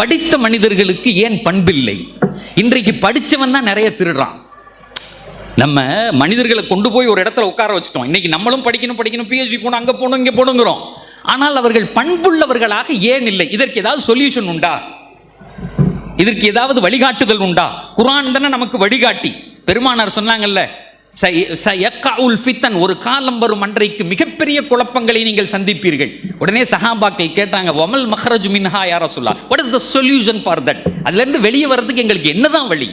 படித்த மனிதர்களுக்கு ஏன் பண்பில்லை? இன்றைக்கு படித்தவன் தான் நிறைய திருடுறான். நம்ம மனிதர்களை கொண்டு போய் ஒரு இடத்துல உட்கார வச்சுட்டோம். இன்னைக்கு நம்மளும் படிக்கணும் படிக்கணும் பிஹெச்டி போகணும் அங்கே போகணும் இங்கே போகணுங்கிறோம். ஆனால் அவர்கள் பண்புள்ளவர்களாக ஏன் இல்லை? இதற்கு ஏதாவது சொல்யூஷன் உண்டா? இதற்கு ஏதாவது வழிகாட்டுதல் உண்டா? குரான் தானே நமக்கு வழிகாட்டி. பெருமானார் சொன்னாங்கல்ல ஃபித்தன். ஒரு காலம் வரும் அன்றைக்கு மிகப்பெரிய குழப்பங்களை நீங்கள் சந்திப்பீர்கள். உடனே சஹாபாக்கள் கேட்டாங்க ஒமல் மஹரஜ் மின்ஹா யாரா சொல்லா what is the solution for that அதுலேருந்து வெளியே வர்றதுக்கு எங்களுக்கு என்னதான் வழி?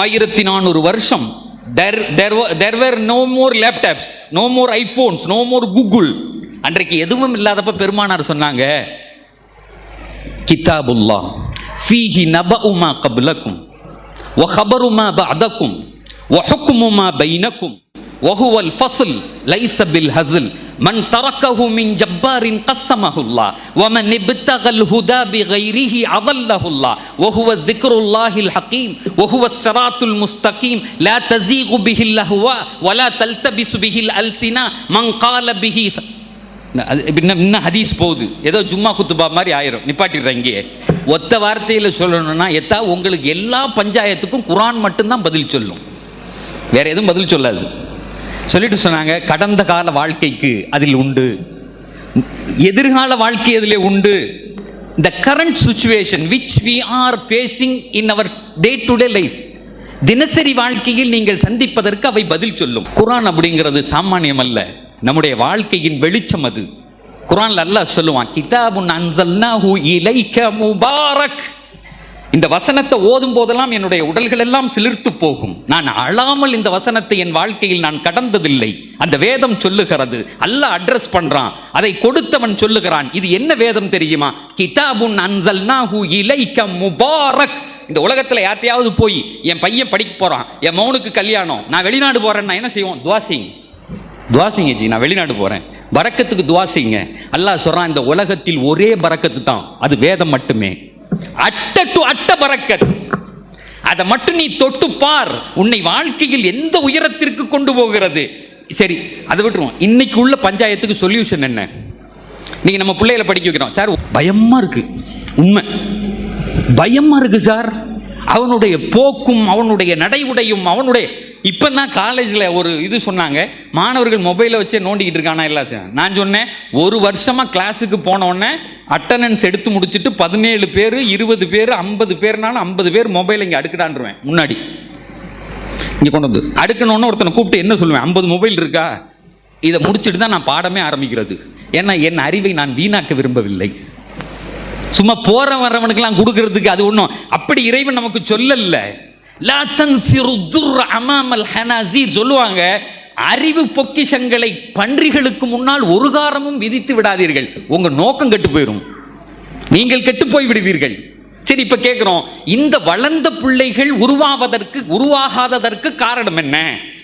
ஆயிரத்தி நானூறு வருஷம். There there there were no more laptops no more iPhones no more Google அன்றைக்கு எதுவும் இல்லாதப்ப பெருமானார் சொன்னாங்க கிதாபுல்லா ஃபீஹி நப உமா கபுலக்கும் ஒ ஹபருமா ப அதக்கும் ஒஹுக்குமுமா பைனக்கும் ஒஹுவல் ஃபசுல் லைசபில் ஹசில் மன் தரக்கஹு மின் ஜப்பாரின் கஸ்ஸமஹுல்லா வமன் இப்தகல் ஹுதா பிகைரிஹி அவல்லஹுல்லா வஹுவ திக்ருல்லாஹில் ஹகீம் வஹுவ ஸிராத்துல் முஸ்தகீம் லா தஸீகு பிஹில் லஹ்வா வலா தல்தபிசு பிஹில் அல்சினா மன் கால பிஹி இன்னும் ஹதீஸ் போகுது. ஏதோ ஜும்மா குத்துபா மாதிரி ஆயிரும். நிப்பாட்டிடுறீங்க ஒத்த வார்த்தையில் சொல்லணும்னா எத்தா உங்களுக்கு எல்லா பஞ்சாயத்துக்கும் குரான் மட்டும்தான் பதில் சொல்லும். வேற எதுவும் பதில் சொல்லாது சொல்லிட்டு சொன்னாங்க கடந்த கால வாழ்க்கைக்கு அதில் உண்டு. எதிர்கால வாழ்க்கை அதில் உண்டு. The current situation which we are facing in our day to day life தினசரி வாழ்க்கையில் நீங்கள் சந்திப்பதற்கு அவை பதில் சொல்லும். குரான் அப்படிங்கிறது சாமானியம் அல்ல. நம்முடைய வாழ்க்கையின் வெளிச்சம் அது. குரான்ல அல்லாஹ் சொல்லுவான் கிதாபுன் அன்சல்னாஹு இலைக்க முபாரக். இந்த வசனத்தை ஓதும் போதெல்லாம் என்னுடைய உடல்கள் எல்லாம் சிலிர்த்து போகும். நான் அழாமல் இந்த வசனத்தை என் வாழ்க்கையில் நான் கடந்ததில்லை. அந்த வேதம் சொல்லுகிறது அல்ல அட்ரஸ் பண்றான். அதை கொடுத்தவன் சொல்லுகிறான் இது என்ன வேதம் தெரியுமா? கிதாபுன் அன்சல்னாஹு இலைக்க முபாரக். இந்த உலகத்தில் யார்ட்டையாவது போய் என் பையன் படிக்க போறான் என் மௌனுக்கு கல்யாணம் நான் வெளிநாடு போறேன்னா என்ன செய்வோம்? துவாசிங் துவாசிங்க ஜி நான் வெளிநாடு போறேன். பறக்கத்துக்கு துவாசிங்க அல்லாஹ் சொல்றான் இந்த உலகத்தில் ஒரே பறக்கத்து தான் அது வேதம் மட்டுமே. அட்ட டு அட்ட பறக்கத் அதை மட்டும் நீ தொட்டு பார். உன்னை வாழ்க்கையில் எந்த உயரத்திற்கு கொண்டு போகிறது? சரி அதை விட்டுருவோம். இன்னைக்கு உள்ள பஞ்சாயத்துக்கு சொல்யூஷன் என்ன? நீங்க நம்ம பிள்ளைகளை படிக்க வைக்கிறோம். சார் பயமா இருக்கு. உண்மை. பயமா இருக்கு சார். அவனுடைய போக்கும் அவனுடைய நடைமுடையும் அவனுடைய இப்போ தான் காலேஜில் ஒரு இது சொன்னாங்க. மாணவர்கள் மொபைலை வச்சே நோண்டிக்கிட்டு இருக்கானா இல்லை சார்? நான் சொன்னேன் ஒரு வருஷமாக கிளாஸுக்கு போனோடனே அட்டண்டன்ஸ் எடுத்து முடிச்சுட்டு பதினேழு பேர் இருபது பேர் ஐம்பது பேர்னாலும் ஐம்பது பேர் மொபைல் இங்கே அடுக்கடான்ருவேன் முன்னாடி. இங்கே கொண்டு வந்து அடுக்கணுன்னு ஒருத்தனை கூப்பிட்டு என்ன சொல்லுவேன்? ஐம்பது மொபைல் இருக்கா? இதை முடிச்சுட்டு தான் நான் பாடமே ஆரம்பிக்கிறது. ஏன்னா என் அறிவை நான் வீணாக்க விரும்பவில்லை. சும்மா போகிற வரவனுக்கெல்லாம் கொடுக்கறதுக்கு அது ஒன்றும் அப்படி இறைவன் நமக்கு சொல்லலை. சொல்லுவாங்க அறிவு பொக்கிஷங்களை பன்றிகளுக்கு முன்னால் ஒரு காரமும் விதித்து விடாதீர்கள். உங்க நோக்கம் கெட்டு போயிடும் நீங்கள் கெட்டு போய் விடுவீர்கள். சரி இப்ப கேட்கிறோம் இந்த வளர்ந்த பிள்ளைகள் உருவாவதற்கு உருவாகாததற்கு காரணம் என்ன?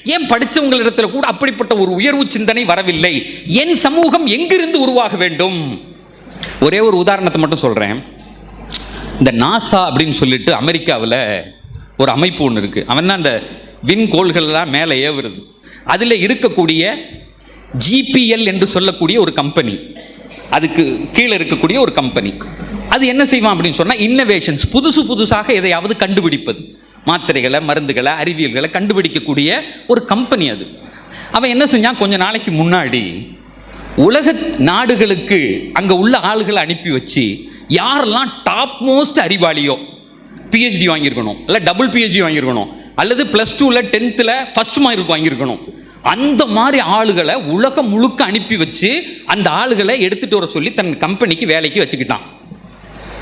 ஏன் படித்தவங்களிடத்தில் கூட அப்படிப்பட்ட ஒரு உயர்வு சிந்தனை வரவில்லை? என் சமூகம் எங்கிருந்து உருவாக வேண்டும்? ஒரே ஒரு உதாரணத்தை மட்டும் சொல்கிறேன் இந்த நாசா அப்படின்னு சொல்லிட்டு அமெரிக்காவில் ஒரு அமைப்பு ஒன்று இருக்குது அவன் தான் அந்த விண்கோள்கள்லாம் மேலே ஏவுறது. அதில் இருக்கக்கூடிய ஜிபிஎல் என்று சொல்லக்கூடிய ஒரு கம்பெனி அதுக்கு கீழே இருக்கக்கூடிய ஒரு கம்பெனி அது என்ன செய்வான் அப்படின்னு சொன்னால் இன்னோவேஷன்ஸ் புதுசு புதுசாக எதையாவது கண்டுபிடிப்பது. மாத்திரைகளை மருந்துகளை அறிவியல்களை கண்டுபிடிக்கக்கூடிய ஒரு கம்பெனி அது. அவன் என்ன செஞ்சான்? கொஞ்ச நாளைக்கு முன்னாடி உலக நாடுகளுக்கு அங்கே உள்ள ஆளுகளை அனுப்பி வச்சு யாரெல்லாம் டாப் மோஸ்ட் அறிவாளியோ பிஹெச்டி வாங்கியிருக்கணும் இல்லை டபுள் பிஹெச்டி வாங்கியிருக்கணும் அல்லது ப்ளஸ் டூவில் டென்த்தில் ஃபர்ஸ்ட் மார்க் வாங்கியிருக்கணும். அந்த மாதிரி ஆளுகளை உலகம் முழுக்க அனுப்பி வச்சு அந்த ஆளுகளை எடுத்துகிட்டு வர சொல்லி தன் கம்பெனிக்கு வேலைக்கு வச்சுக்கிட்டான்.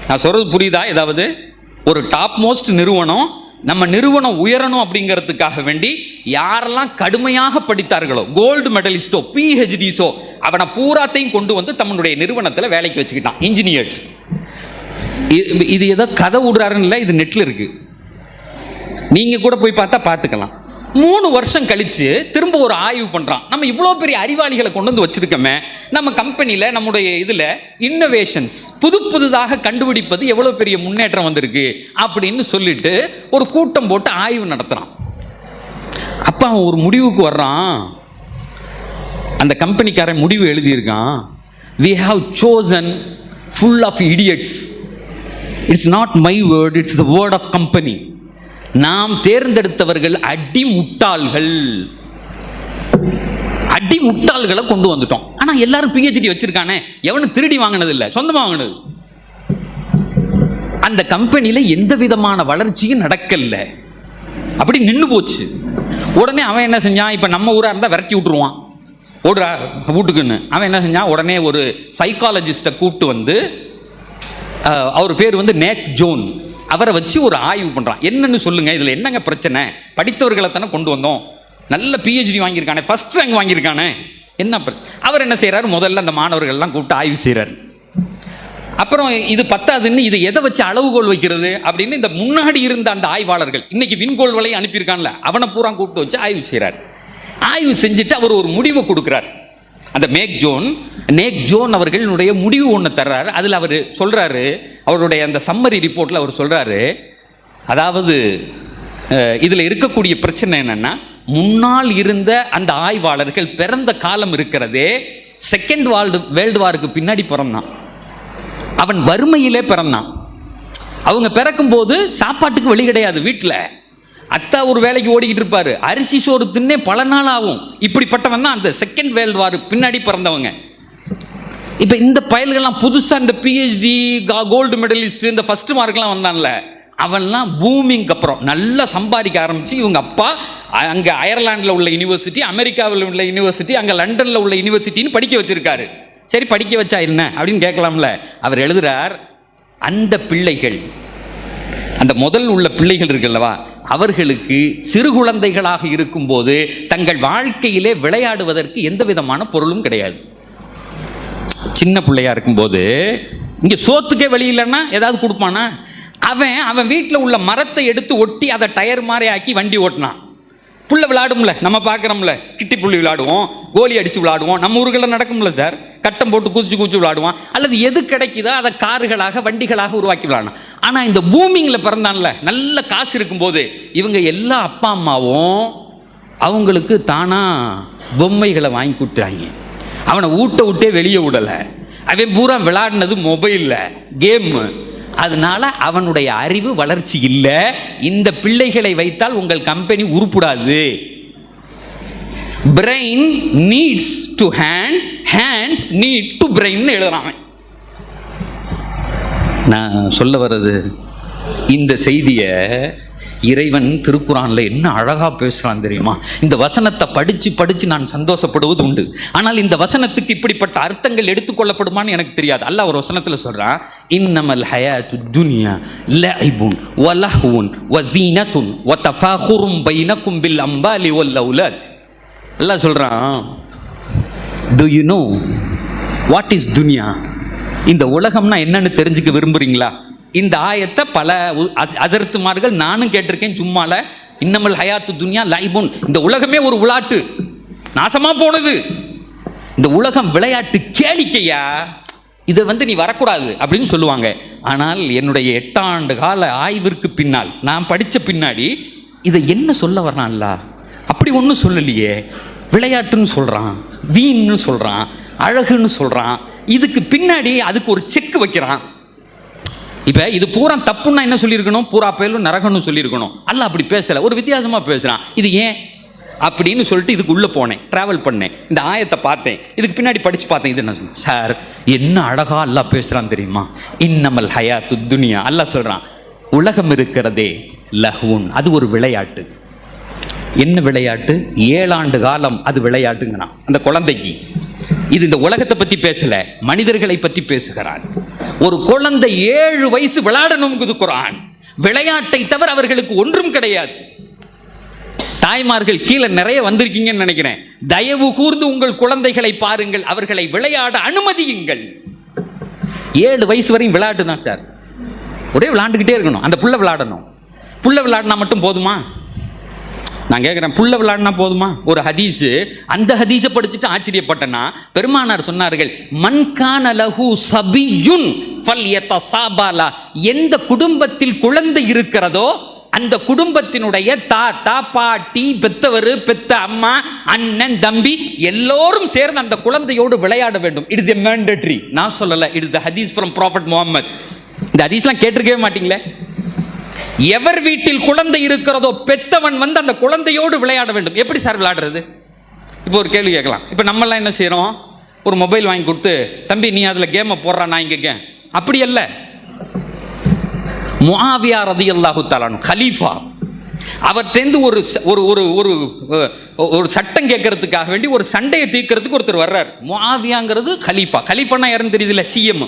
நான் சொல்கிறது புரியுதா? ஏதாவது ஒரு டாப் மோஸ்ட் நிறுவனம் நம்ம நிறுவனம் உயரணும் அப்படிங்கிறதுக்காக வேண்டி யாரெல்லாம் கடுமையாக படித்தார்களோ கோல்டு மெடலிஸ்டோ பிஹெச்டிஸோ அவனை பூராத்தையும் கொண்டு வந்து தன்னுடைய நிறுவனத்தில் வேலைக்கு வச்சுக்கிட்டான். இன்ஜினியர்ஸ் இது ஏதோ கதை விடுறாருன்னு இல்லை இது நெட்டில் இருக்கு. நீங்க கூட போய் பார்த்தா பார்த்துக்கலாம். மூணு வருஷம் கழிச்சு திரும்ப ஒரு ஆய்வு பண்றான். நம்ம இவ்வளோ பெரிய அறிவாளிகளை கொண்டு வந்து வச்சிருக்கோமே நம்ம கம்பெனியில் நம்முடைய இதில் இன்னோவேஷன்ஸ் புது புதுதாக கண்டுபிடிப்பது எவ்வளோ பெரிய முன்னேற்றம் வந்திருக்கு அப்படின்னு சொல்லிட்டு ஒரு கூட்டம் போட்டு ஆய்வு நடத்துறான். அப்போ அவன் ஒரு முடிவுக்கு வர்றான். அந்த கம்பெனிக்காரன் முடிவு எழுதியிருக்கான். We have chosen full of idiots it's not my word it's the word of company நாம் தேர்ந்தெடுத்தவர்கள் அடி முட்டாள்கள் அடி முட்டாள்களை கொண்டு வந்துட்டோம். ஆனா எல்லாரும் பிஹெச்டி வச்சிருக்கானே. எவனும் திருடி வாங்கினது இல்லை சொந்தமா வாங்கினது. அந்த கம்பெனியில எந்த விதமான வளர்ச்சியும் நடக்கல. அப்படி நின்று போச்சு. உடனே அவன் என்ன செஞ்சான்? இப்போ நம்ம ஊராக இருந்தால் விரட்டி விட்டுருவான். ஓடுறா வீட்டுக்குன்னு. அவன் என்ன செஞ்சான்? உடனே ஒரு சைக்காலஜிஸ்ட்டை கூப்பிட்டு வந்து அவர் பேர் வந்து நேக் ஜோன். அவரை வச்சு ஒரு ஆய்வு பண்ணுறான் என்னன்னு சொல்லுங்க இதில் என்னங்க பிரச்சனை? படித்தவர்களை தானே கொண்டு வந்தோம். நல்ல பிஹெச்டி வாங்கியிருக்கானே ஃபர்ஸ்ட் ரேங்க் வாங்கியிருக்கானே. என்ன பிரச்சனை அவர் என்ன செய்கிறாரு முதல்ல அந்த மாணவர்கள்லாம் கூப்பிட்டு ஆய்வு செய்கிறாரு அப்புறம் இது பத்தாதுன்னு இது எதை வச்சு அளவுகோல் வைக்கிறது அப்படின்னு இந்த முன்னாடி இருந்த அந்த ஆய்வாளர்கள் இன்னைக்கு விண்கோள் வலையை அனுப்பியிருக்கான்ல அவனை பூரா கூப்பிட்டு வச்சு ஆய்வு செய்கிறார் ஆய்வு செஞ்சுட்டு அவர் ஒரு முடிவை கொடுக்குறார். அந்த மேக் ஜோன் நேக் ஜோன் அவர்களுடைய முடிவு ஒன்று தர்றாரு. அதில் அவர் சொல்கிறாரு அவருடைய அந்த சம்மரி ரிப்போர்ட்டில் அவர் சொல்கிறாரு அதாவது இதில் இருக்கக்கூடிய பிரச்சனை என்னென்னா முன்னால் இருந்த அந்த ஆய்வாளர்கள் பிறந்த காலம் இருக்கிறதே செகண்ட் வேர்ல்டு வேர்ல்டு வாருக்கு பின்னாடி பிறந்தான். அவன் வறுமையிலே பிறந்தான். அவங்க பிறக்கும்போது சாப்பாட்டுக்கு வழி கிடையாது வீட்டில் அத்தா ஒரு வேலைக்கு ஓடிக்கிட்டு இருப்பாரு. அரிசி சோறு தின்னே பல நாள் ஆகும். இப்படிப்பட்டவன் தான் அந்த செகண்ட் வேர்ல்டு வார் பின்னாடி பிறந்தவங்க. இப்போ இந்த பயல்கள்லாம் புதுசாக இந்த பிஹெச்டி கோல்டு மெடலிஸ்ட் இந்த ஃபர்ஸ்ட் மார்க்லாம் வந்தான்ல. அவன்லாம் பூமிங்க்கு அப்புறம் நல்லா சம்பாதிக்க ஆரம்பிச்சு இவங்க அப்பா அங்கே அயர்லாண்டில் உள்ள யூனிவர்சிட்டி அமெரிக்காவில் உள்ள யூனிவர்சிட்டி அங்கே லண்டனில் உள்ள யூனிவர்சிட்டின்னு படிக்க வச்சிருக்காரு. சரி படிக்க வச்சா என்ன அப்படின்னு கேட்கலாம்ல. அவர் எழுதுறார் அந்த பிள்ளைகள் அந்த முதல் உள்ள பிள்ளைகள் இருக்குல்லவா அவர்களுக்கு சிறு குழந்தைகளாக இருக்கும்போது தங்கள் வாழ்க்கையிலே விளையாடுவதற்கு எந்த விதமான பொருளும் கிடையாது. சின்ன பிள்ளையா இருக்கும்போது இங்கே சோத்துக்கே வெளியிலன்னா ஏதாவது கொடுப்பானா? அவன் அவன் வீட்டில் உள்ள மரத்தை எடுத்து ஒட்டி அதை டயர் மாதிரி ஆக்கி வண்டி ஓட்டினான். புள்ள விளாடும்ல நம்ம பார்க்குறோம்ல கிட்டி புள்ளி விளாடுவோம் கோலி அடித்து விளாடுவோம் நம்ம ஊர்களில் நடக்கும்ல சார் கட்டம் போட்டு குதிச்சு குதிச்சு விளாடுவோம் அல்லது எது கிடைக்குதோ அதை கார்களாக வண்டிகளாக உருவாக்கி விளாடணும் ஆனால் இந்த பூமிங்கில் பிறந்தான்ல நல்ல காசு இருக்கும்போது இவங்க எல்லா அப்பா அம்மாவும் அவங்களுக்கு தானாக பொம்மைகளை வாங்கி கொடுத்தாங்க அவனை ஊட்ட விட்டே வெளியே விடலை. அவன் பூரா விளாடினது மொபைலில் கேமு அதனால அவனுடைய அறிவு வளர்ச்சி இல்லை இந்த பிள்ளைகளை வைத்தால் உங்கள் company உருப்படாது brain needs to hand hands need to brain எழுதுறான் அவன். நான் சொல்ல வர்றது இந்த செய்தியை இறைவன் திருக்குறானில் என்ன அழகாக பேசுகிறான் தெரியுமா? இந்த வசனத்தை படித்து படித்து நான் சந்தோஷப்படுவது உண்டு. ஆனால் இந்த வசனத்துக்கு இப்படிப்பட்ட அர்த்தங்கள் எடுத்துக்கொள்ளப்படுமான்னு எனக்கு தெரியாது. அல்ல ஒரு வசனத்தில் சொல்கிறான் இன்னமல் ஹயாத்து துனியா லஐபுன் வலஹ்வுன் வசீனத்துன் வதஃபாகுரும் பைனக்கும் பில் அம்பாலி ஒல்ல உலத் எல்லாம் சொல்கிறான் to you know what is துனியா இந்த உலகம்னா என்னன்னு தெரிஞ்சுக்க விரும்புகிறீங்களா இந்த ஆயத்தை பல உ- அஜர்த்துமார்கள் நானும் கேட்டிருக்கேன் சும்மால. இன்னமல் ஹயாத்து துன்யா லைபுன் இந்த உலகமே ஒரு உலாட்டு. நாசமா போனது. இந்த உலகம் விளையாட்டு கேளிக்கையா? இதை வந்து நீ வரக்கூடாது அப்படின்னு சொல்லுவாங்க. ஆனால் என்னுடைய எட்டாண்டு கால ஆய்விற்கு பின்னால் நான் படித்த பின்னாடி இதை என்ன சொல்ல வர்றான்ல? அப்படி ஒன்றும் சொல்லலையே. விளையாட்டுன்னு சொல்கிறான் வீண்னு சொல்கிறான் அழகுன்னு சொல்கிறான் இதுக்கு பின்னாடி அதுக்கு ஒரு செக் வைக்கிறான். இப்போ இது பூரா தப்புன்னா என்ன சொல்லியிருக்கணும்? பூரா பேரும் நரகன்னு சொல்லியிருக்கணும். அல்ல அப்படி பேசலை. ஒரு வித்தியாசமாக பேசுகிறான் இது ஏன்? அப்படின்னு சொல்லிட்டு இதுக்கு உள்ளே போனேன். ட்ராவல் பண்ணேன். இந்த ஆயத்தை பார்த்தேன். இதுக்கு பின்னாடி படித்து பார்த்தேன். இது என்ன சார் என்ன அழகா அல்லாஹ் பேசுகிறான் தெரியுமா? இன்னமல் ஹயா துத்துனியா அல்ல சொல்கிறான் உலகம் இருக்கிறதே லஹூன் அது ஒரு விளையாட்டு. என்ன விளையாட்டு? ஏழாண்டு காலம் அது விளையாட்டுங்கிறான். அந்த குழந்தைக்கு. இது இந்த உலகத்தை பத்தி பேசல மனிதர்களை பற்றி பேசுகிறான் ஒரு குழந்தை ஏழு வயசு விளையாடணுங்கிறது குரான். விளையாட்டை தவிர அவர்களுக்கு ஒன்றும் கிடையாது. தாய்மார்கள் கீழே நிறைய வந்திருக்கீங்கன்னு நினைக்கிறேன். தயவு கூர்ந்து உங்கள் குழந்தைகளை பாருங்கள் அவர்களை விளையாட அனுமதியுங்கள். ஏழு வயசு வரையும் விளையாட்டு தான் சார். ஒரே விளையாண்டுக்கிட்டே இருக்கணும். அந்த புள்ள விளையாடணும். புள்ள விளையாடினா மட்டும் போதுமா? நான் கேட்குறேன் புள்ள விளாடினா போதுமா? ஒரு ஹதீஸு. அந்த ஹதீஸை படிச்சுட்டு ஆச்சரியப்பட்டேன்னா பெருமானார் சொன்னார்கள் மன்கான லஹு சபியுன் ஃபல் சாபாலா எந்த குடும்பத்தில் குழந்தை இருக்கிறதோ அந்த குடும்பத்தினுடைய தாத்தா பாட்டி பெத்தவர் பெத்த அம்மா அண்ணன் தம்பி எல்லோரும் சேர்ந்து அந்த குழந்தையோடு விளையாட வேண்டும். இட் இஸ் எ மேண்டட்ரி நான் சொல்லலை. இட் இஸ் த ஹதீஸ் ஃப்ரம் ப்ராஃபட் முகமது இந்த ஹதீஸ்லாம் கேட்டிருக்கவே மாட்டீங்களே? எவர் வீட்டில் குழந்தை இருக்கிறதோ பெத்தவன் வந்து அந்த குழந்தையோடு விளையாட வேண்டும். எப்படி சார் விளையாடுறது? இப்போ ஒரு கேள்வி கேட்கலாம். இப்போ நம்மலாம் என்ன செய்கிறோம் ஒரு மொபைல் வாங்கி கொடுத்து தம்பி நீ அதில் கேமை போடுறா நான் இங்கே அப்படி அல்ல. முஆவியா ரதி அல்லாஹு தாலான் ஹலீஃபா அவர்கிட்டேருந்து ஒரு ஒரு ஒரு ஒரு ஒரு சட்டம் கேட்கறதுக்காக வேண்டி ஒரு சண்டையை தீர்க்கறதுக்கு ஒருத்தர் வர்றார். முஆவியாங்கிறது ஹலீஃபா ஹலீஃபானா யாருன்னு தெரியுதுல்ல? சிஎம்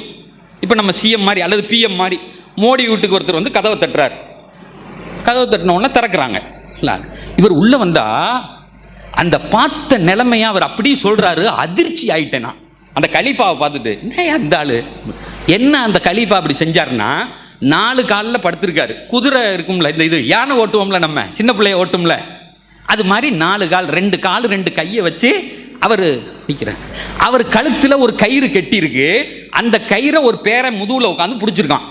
இப்போ நம்ம சிஎம் மாதிரி அல்லது பிஎம் மாதிரி. மோடி வீட்டுக்கு ஒருத்தர் வந்து கதவை தட்டுறார். கதவை தட்டின உடனே திறக்கிறாங்க இவர் உள்ள வந்தா அந்த பார்த்த நிலைமையை அவர் அப்படியே சொல்றாரு அதிர்ச்சி ஆயிட்டேனா அந்த கலீஃபாவை பார்த்துட்டு என்ன அந்த ஆள்? என்ன அந்த கலீஃபா அப்படி செஞ்சாருன்னா நாலு காலில் படுத்திருக்காரு. குதிரை இருக்கும்ல இந்த இது யானை ஓட்டுவோம்ல நம்ம சின்ன பிள்ளைய ஓட்டும்ல. அது மாதிரி நாலு கால் ரெண்டு கால் ரெண்டு கையை வச்சு அவர் நிற்கிறார் அவர் கழுத்தில் ஒரு கயிறு கட்டியிருக்கு. அந்த கயிறை ஒரு பேரை முதுவில் உட்காந்து பிடிச்சிருக்கான்.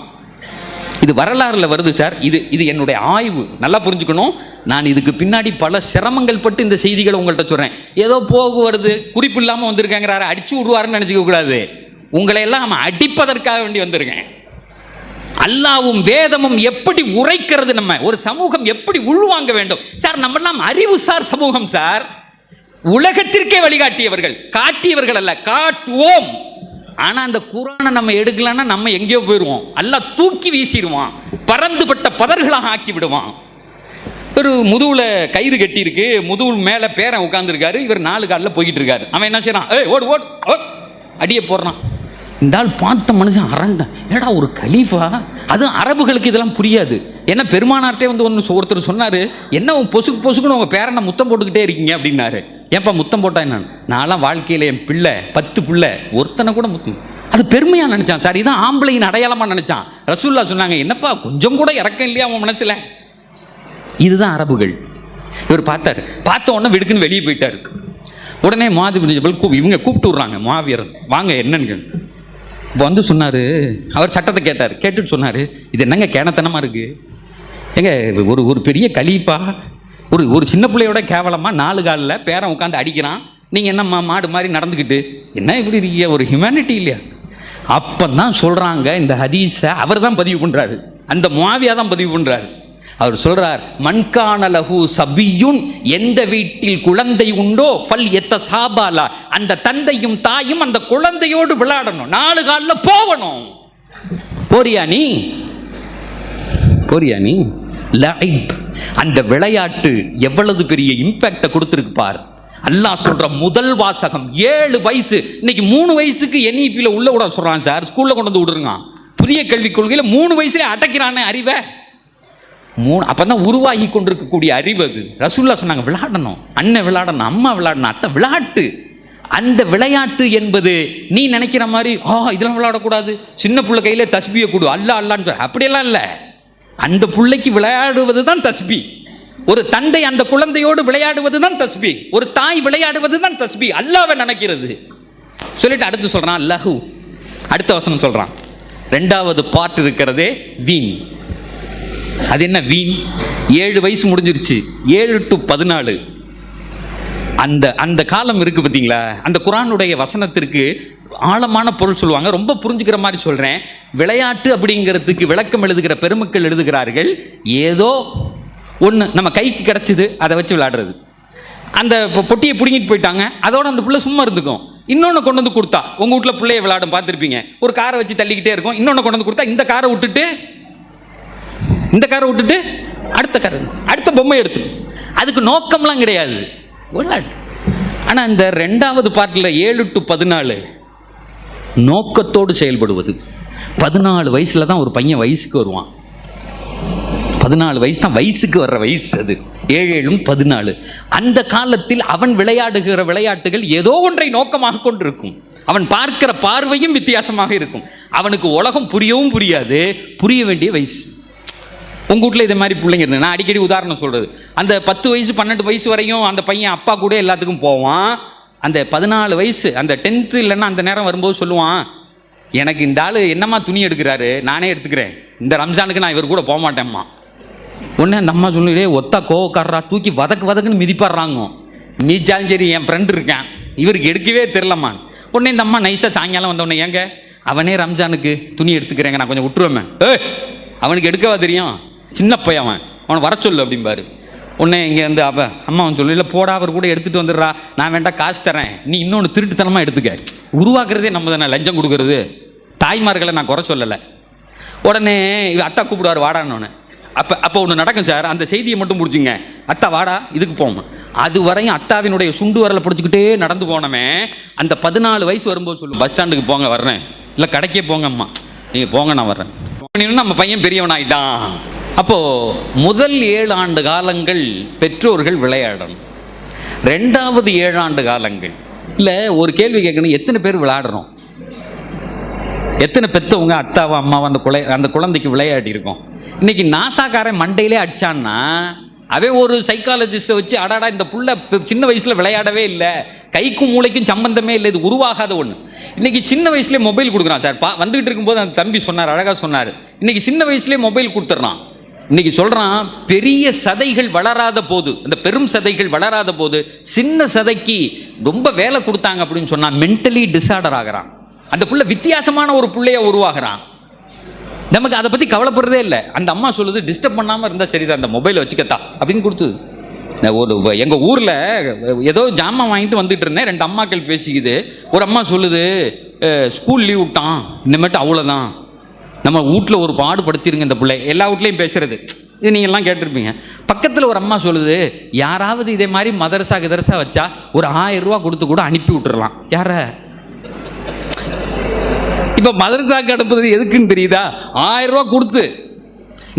இது வரலாறுல வருது சார். இது இது என்னுடைய ஆய்வு. நல்லா புரிஞ்சுக்கணும். நான் இதுக்கு பின்னாடி பல சிரமங்கள் பட்டு இந்த செய்திகளை உங்கள்கிட்ட சொல்றேன். ஏதோ போகு வருது குறிப்பு இல்லாமல் வந்திருக்காங்கிறாரு அடிச்சு விடுவாருன்னு நினச்சிக்க கூடாது. உங்களை எல்லாம் நம்ம அடிப்பதற்காக வேண்டி வந்திருக்கேன். அல்லாவும் வேதமும் எப்படி உரைக்கிறது நம்ம? ஒரு சமூகம் எப்படி உள்வாங்க வேண்டும்? சார் நம்மெல்லாம் அறிவுசார் சமூகம் சார். உலகத்திற்கே வழிகாட்டியவர்கள். காட்டியவர்கள் அல்ல காட்டுவோம். ஆனால் அந்த குரானை நம்ம எடுக்கலன்னா நம்ம எங்கேயோ போயிடுவோம் எல்லாம் தூக்கி வீசிடுவான். பறந்துபட்ட பதர்களாக ஆக்கி விடுவான். ஒரு முதுவில் கயிறு கட்டியிருக்கு. முதுகு பேரன் உட்காந்துருக்காரு இவர் நாலு காலில் போய்கிட்டு இருக்காரு அவன் என்ன செய்யறான் ஏய் ஓடு ஓடு ஓ அடியை போடுறான். இந்த ஆள் பார்த்த மனுஷன் அரண்டான் ஏடா ஒரு கலீஃபா? அதுவும் அரபுகளுக்கு இதெல்லாம் புரியாது. ஏன்னா பெருமானார்ட்டே வந்து ஒன்று ஒருத்தர் சொன்னார் என்ன உன் பொசுக்கு பொசுக்குன்னு உங்கள் பேரனை முத்தம் போட்டுக்கிட்டே இருக்கீங்க? அப்படின்னாரு. ஏன்பா முத்தம் போட்டா என்னன்னு நான்லாம் வாழ்க்கையில் என் பிள்ளை பத்து பிள்ளை ஒருத்தனை கூட முத்தம் அது பெருமையாக நினச்சான். சார் இதான் ஆம்பளையின் அடையாளமாக நினச்சான். ரசூல்லா சொன்னாங்க என்னப்பா கொஞ்சம் கூட இறக்கம் இல்லையா அவன் மனசில்? இதுதான் அரபுகள். இவர் பார்த்தாரு. பார்த்த உடனே வெடுக்குன்னு வெளியே போயிட்டார். உடனே மாதி பிரிஞ்சபல் கூ இவங்க கூப்பிட்டு விட்றாங்க மாவீரர் வாங்க என்னன்னு இப்போ வந்து சொன்னார் அவர் சட்டத்தை கேட்டார். கேட்டுட்டு சொன்னார் இது என்னங்க கேனத்தனமாக இருக்குது ஏங்க ஒரு ஒரு பெரிய கலீப்பா ஒரு ஒரு சின்ன பிள்ளையோட கேவலமாக நாலு காலில் பேரன் உட்காந்து அடிக்கிறான். நீங்கள் என்னம்மா மாடு மாதிரி நடந்துக்கிட்டு என்ன இப்படி இருக்கீங்க? ஒரு ஹியூமனிட்டி இல்லையா? அப்போ தான் சொல்கிறாங்க இந்த ஹதீஸை அவர் தான் பதிவு பண்ணுறாரு அந்த மாவியாக தான் பதிவு பண்ணுறாரு அவர் சொல்றார் மண்கான லகு சபியுன் எந்த வீட்டில் குழந்தை உண்டோ ஃபல் எத்த சாபாலா அந்த தந்தையும் தாயும் அந்த குழந்தையோடு விளையாடணும். நாலு காலில் போகணும் போரியா நீ? போரியா நீ? லைப் அந்த விளையாட்டு எவ்வளவு பெரிய இம்பேக்டை கொடுத்துருக்கு பார். அல்லாஹ் சொல்ற முதல் வாசகம் ஏழு வயசு. இன்னைக்கு மூணு வயசுக்கு என்இபியில் உள்ள விட சொல்றான் சார். ஸ்கூல்ல கொண்டு வந்து விடுருங்க புதிய கல்விக் கொள்கையில் மூணு வயசுல அடைக்கிறானே அறிவை. மூணு அப்போ தான் உருவாகி கொண்டிருக்கக்கூடிய அறிவு அது. ரசூல்லா சொன்னாங்க விளையாடணும். அண்ணன் விளையாடணும் அம்மா விளையாடணும் அத்தை விளையாட்டு. அந்த விளையாட்டு என்பது நீ நினைக்கிற மாதிரி ஆ இதெல்லாம் விளையாடக்கூடாது. சின்ன பிள்ளை கையில் தஸ்பியை கொடு. அல்ல அல்லான்னு அப்படியெல்லாம் இல்லை. அந்த பிள்ளைக்கு விளையாடுவது தான் தஸ்பி. ஒரு தந்தை அந்த குழந்தையோடு விளையாடுவது தான் தஸ்பி. ஒரு தாய் விளையாடுவது தான் தஸ்பி. அல்லாவை நினைக்கிறது. சொல்லிட்டு அடுத்து சொல்றான் லஹு. அடுத்த வசனம் சொல்றான். ரெண்டாவது பாட்டு இருக்கிறதே வீண். அது என்ன வீண்? ஏழு வயசு முடிஞ்சிருச்சு. ஏழு டு பதினாலு. அந்த அந்த காலம் இருக்கு பார்த்தீங்களா? அந்த குரானுடைய வசனத்திற்கு ஆழமான பொருள் சொல்லுவாங்க. ரொம்ப புரிஞ்சுக்கிற மாதிரி சொல்கிறேன் விளையாட்டு அப்படிங்கிறதுக்கு விளக்கம் எழுதுகிற பெருமக்கள் எழுதுகிறார்கள். ஏதோ ஒன்று நம்ம கைக்கு கிடச்சிது அதை வச்சு விளையாடுறது. அந்த பொட்டியை பிடுங்கிட்டு போயிட்டாங்க. அதோட அந்த பிள்ளை சும்மா இருந்துக்கும். இன்னொன்று கொண்டு வந்து கொடுத்தா உங்கள் வீட்டில் பிள்ளைய விளையாடும் பார்த்துருப்பீங்க. ஒரு காரை வச்சு தள்ளிக்கிட்டே இருக்கும். இன்னொன்று கொண்டு வந்து கொடுத்தா இந்த காரை விட்டுட்டு இந்த காரை விட்டுட்டு அடுத்த காரை அடுத்த பொம்மை எடுத்து. அதுக்கு நோக்கம்லாம் கிடையாது. விளையாட்டு ஆனால் இந்த ரெண்டாவது பார்ட்டில் ஏழு டு பதினாலு நோக்கத்தோடு செயல்படுவது. பதினாலு வயசில் தான் ஒரு பையன் வயசுக்கு வருவான். பதினாலு வயசு தான் வயசுக்கு வர்ற வயசு அது. ஏழு ஏழும் பதினாலு. அந்த காலத்தில் அவன் விளையாடுகிற விளையாட்டுகள் ஏதோ ஒன்றை நோக்கமாக கொண்டிருக்கும். அவன் பார்க்கிற பார்வையும் வித்தியாசமாக இருக்கும். அவனுக்கு உலகம் புரியவும் புரியாது. புரிய வேண்டிய வயசு. உங்கள் வீட்டில் இதே மாதிரி பிள்ளைங்க இருந்தது நான் அடிக்கடி உதாரணம் சொல்கிறது அந்த பத்து வயசு பன்னெண்டு வயசு வரையும் அந்த பையன் அப்பா கூட எல்லாத்துக்கும் போவான். அந்த பதினாலு வயசு அந்த டென்த்து இல்லைன்னா அந்த நேரம் வரும்போது சொல்லுவான் எனக்கு இந்த ஆள் என்னம்மா துணி எடுக்கிறாரு? நானே எடுத்துக்கிறேன். இந்த ரம்ஜானுக்கு நான் இவர் கூட போக மாட்டேம்மா உடனே அந்த அம்மா சொல்லிடே ஒத்தா கோவக்காரரா? தூக்கி வதக்கு வதக்குன்னு மிதிப்பாடுறாங்க நீச்சாலும் சரி என் ஃப்ரெண்டு இருக்கான். இவருக்கு எடுக்கவே தெரிலம்மா உடனே இந்த அம்மா நைஸாக சாயங்காலம் வந்தவொடனே ஏங்க அவனே ரம்ஜானுக்கு துணி எடுத்துக்கிறேங்க நான் கொஞ்சம் விட்டுருவேன் ஏ அவனுக்கு எடுக்கவா தெரியும்? சின்ன பையன் அவன். அவனை வர சொல்லு அப்படிம்பாரு. உடனே இங்கே வந்து அவ அம்மா வந்து சொல்லு இல்லை போடா அவர் கூட எடுத்துகிட்டு வந்துடுறா. நான் வேண்டாம் காசு தரேன். நீ இன்னொன்று திருட்டுத்தனமாக எடுத்துக்க. உருவாக்குறதே நம்ம தானே லஞ்சம் கொடுக்கறது. தாய்மார்களை நான் குறை சொல்லலை. உடனே இவ அத்தா கூப்பிடுவார் வாடான்னு அப்போ அப்போ ஒன்று நடக்கும் சார். அந்த செய்தியை மட்டும் பிடிச்சிங்க அத்தா வாடா இதுக்கு போவோம். அது வரையும் அத்தாவினுடைய சுண்டு வரலை பிடிச்சிக்கிட்டே நடந்து போனோமே. அந்த பதினாலு வயசு வரும்போது சொல்லு பஸ் ஸ்டாண்டுக்கு போங்க வர்றேன். இல்லை கடைக்கே போங்க அம்மா நீங்கள் போங்க நான் வர்றேன். நம்ம பையன் பெரியவனாயிட்டான். அப்போது முதல் ஏழு ஆண்டு காலங்கள் பெற்றோர்கள் விளையாடணும். ரெண்டாவது ஏழு ஆண்டு காலங்கள். இல்லை ஒரு கேள்வி கேட்கணும் எத்தனை பேர் விளையாடுறோம் எத்தனை பெற்றவங்க அத்தாவோ அம்மாவோ அந்த குழை அந்த குழந்தைக்கு விளையாடி இருக்கோம். இன்னைக்கு நாசாக்காரன் மண்டையிலே அடிச்சான்னா அவே ஒரு சைக்காலஜிஸ்ட்டை வச்சு அடாடா இந்த புள்ள சின்ன வயசில் விளையாடவே இல்லை. கைக்கும் மூளைக்கும் சம்பந்தமே இல்லை இது உருவாகாத ஒன்று இன்னைக்கு சின்ன வயசுலேயே மொபைல் கொடுக்குறான் சார். பா வந்துகிட்டு இருக்கும்போது அந்த தம்பி சொன்னார் அழகாக சொன்னார். இன்னைக்கு சின்ன வயசுலேயே மொபைல் கொடுத்துட்றான். இன்னைக்கு சொல்கிறான் பெரிய சதைகள் வளராத போது இந்த பெரும் சதைகள் வளராத போது சின்ன சதைக்கு ரொம்ப வேலை கொடுத்தாங்க அப்படின்னு சொன்னால் மென்டலி டிஸார்டர் ஆகிறான். அந்த புள்ள வித்தியாசமான ஒரு பிள்ளைய உருவாகிறான். நமக்கு அதை பற்றி கவலைப்படுறதே இல்லை. அந்த அம்மா சொல்லுது டிஸ்டர்ப் பண்ணாமல் இருந்தால் சரிதான் அந்த மொபைலை வச்சுக்கத்தா. அப்படின்னு கொடுத்து ஒரு எங்கள் ஊரில் ஏதோ ஜாமான் வாங்கிட்டு வந்துட்டு இருந்தேன் ரெண்டு அம்மாக்கள் பேசிக்குது. ஒரு அம்மா சொல்லுது ஸ்கூல் லீவ் விட்டான் இனிமேட்டு அவ்வளோதான் நம்ம வீட்டில் ஒரு பாடுபடுத்திருங்க இந்த பிள்ளை. எல்லா வீட்லேயும் பேசுறது. இது நீங்கள்லாம் கேட்டிருப்பீங்க. பக்கத்தில் ஒரு அம்மா சொல்லுது யாராவது இதே மாதிரி மதரசா கிதரசா வச்சா ஒரு ஆயிரம் ரூபா கொடுத்து கூட அனுப்பி விட்டுறலாம். யார? இப்போ மதரசாக்கு அனுப்புறது எதுக்குன்னு தெரியுதா? ஆயிரம் ரூபா கொடுத்து.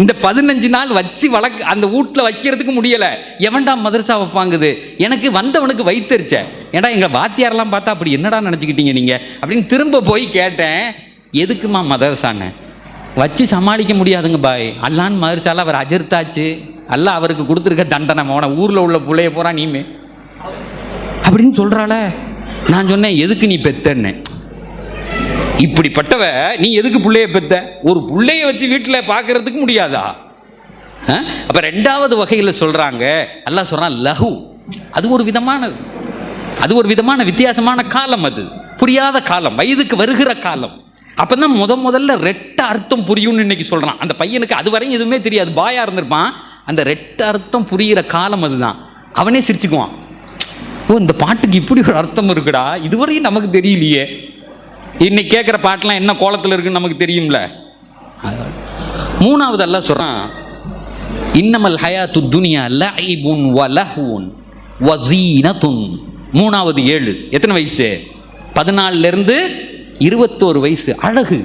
இந்த பதினஞ்சு நாள் வச்சு வளர்க்க அந்த வீட்டில் வைக்கிறதுக்கு முடியலை. எவன்டா மதரசா வைப்பாங்குது? எனக்கு வந்தவனுக்கு வைத்தறிச்ச. ஏன்டா எங்கள் வாத்தியாரெல்லாம் பார்த்தா அப்படி என்னடா நினச்சிக்கிட்டீங்க நீங்கள் அப்படின்னு திரும்ப போய் கேட்டேன் எதுக்குமா மதரசான்னு வச்சு சமாளிக்க முடியாதுங்க பாய். அல்லான்னு மறுச்சால அவர் அஜர்த்தாச்சு. அல்ல அவருக்கு கொடுத்துருக்க தண்டனை மோன ஊரில் உள்ள பிள்ளைய போகிறா நீமே. அப்படின்னு சொல்கிறாள நான் சொன்னேன் எதுக்கு நீ பெத்தன்னு? இப்படிப்பட்டவ நீ எதுக்கு பிள்ளைய பெத்த? ஒரு பிள்ளைய வச்சு வீட்டில் பார்க்கறதுக்கு முடியாதா? அஹ்? அப்ப ரெண்டாவது வகையில் சொல்றாங்க. எல்லாம் சொல்றான் லஹு. அது ஒரு விதமானது. அது ஒரு விதமான வித்தியாசமான காலம் அது. புரியாத காலம். வயதுக்கு வருகிற காலம். அப்போ தான் முத முதல்ல ரெட்ட அர்த்தம் புரியும்னு இன்னைக்கு சொல்கிறான் அந்த பையனுக்கு அது வரையும் எதுவுமே தெரியாது. பாயாக இருந்திருப்பான். அந்த ரெட்ட அர்த்தம் புரியிற காலம் அதுதான். அவனே சிரிச்சுக்குவான். ஓ இந்த பாட்டுக்கு இப்படி ஒரு அர்த்தம் இருக்குடா. இதுவரையும் நமக்கு தெரியலையே. இன்னைக்கு கேட்குற பாட்டெலாம் என்ன கோலத்தில் இருக்குன்னு நமக்கு தெரியும்ல. மூணாவது எல்லாம் சொல்கிறான் இன்னமல் ஹயாத்து துனியா லஐபுன் வ லஹ்வுன் வ மூணாவது ஏழு. எத்தனை வயசு? பதினாலிருந்து இருந்து இருபத்தோரு வயசு அழகு.